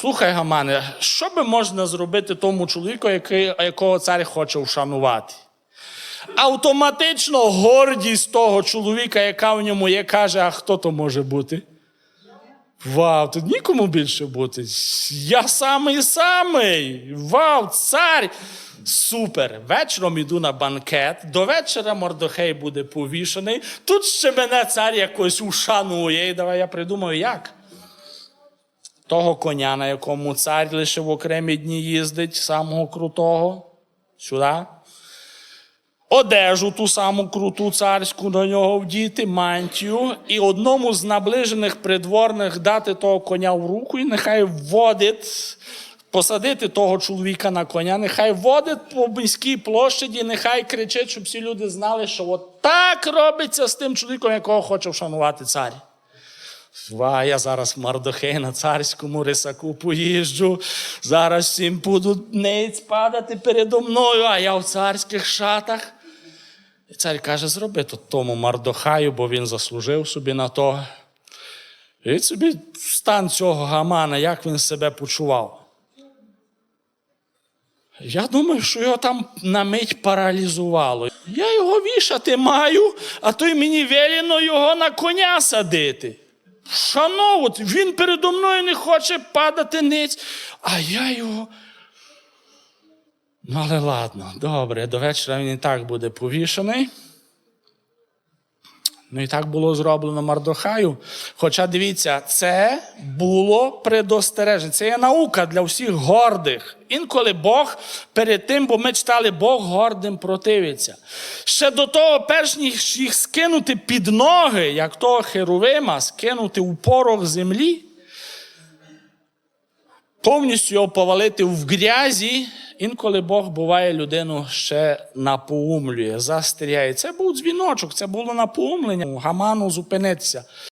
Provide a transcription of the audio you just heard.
Слухай, Гамане, що би можна зробити тому чоловіку, який, якого цар хоче вшанувати? Автоматично гордість того чоловіка, яка в ньому є, каже: а хто то може бути? Вау, тут нікому більше бути. Я самий самий. Вау, цар. Супер. Вечором іду на банкет. До вечора Мордохей буде повішений. Тут ще мене цар якось ушанує. І давай я придумаю, як. Того коня, на якому цар лише в окремі дні їздить, самого крутого. Сюди. Одежу ту саму круту царську на нього вдіти, мантію, і одному з наближених придворних дати того коня в руку, і нехай водить, посадити того чоловіка на коня, нехай водить по міській площаді, нехай кричить, щоб всі люди знали, що от так робиться з тим чоловіком, якого хоче вшанувати цар. Ва, я зараз Мардохей на царському рисаку поїжджу. Зараз всім будуть ниць падати передо мною, а я в царських шатах. І цар каже: зроби то тому Мардохаю, бо він заслужив собі на то. І собі стан цього гамана, як він себе почував. Я думаю, що його там на мить паралізувало. Я його вішати маю, а той мені велено його на коня садити. Шановувати, він передо мною не хоче падати ниць, а я його. Ну, але ладно, добре, до вечора він і так буде повішений. Ну і так було зроблено Мардохаю. Хоча дивіться, це було предостереження. Це є наука для всіх гордих. Інколи Бог перед тим, бо ми читали, Бог гордим противиться. Ще до того, перш ніж їх скинути під ноги, як того Херовима, скинути у порох землі, повністю його повалити в грязі. Інколи Бог буває людину ще напоумлює, застряє. Це був дзвіночок, це було напоумлення. Гаману зупинитися.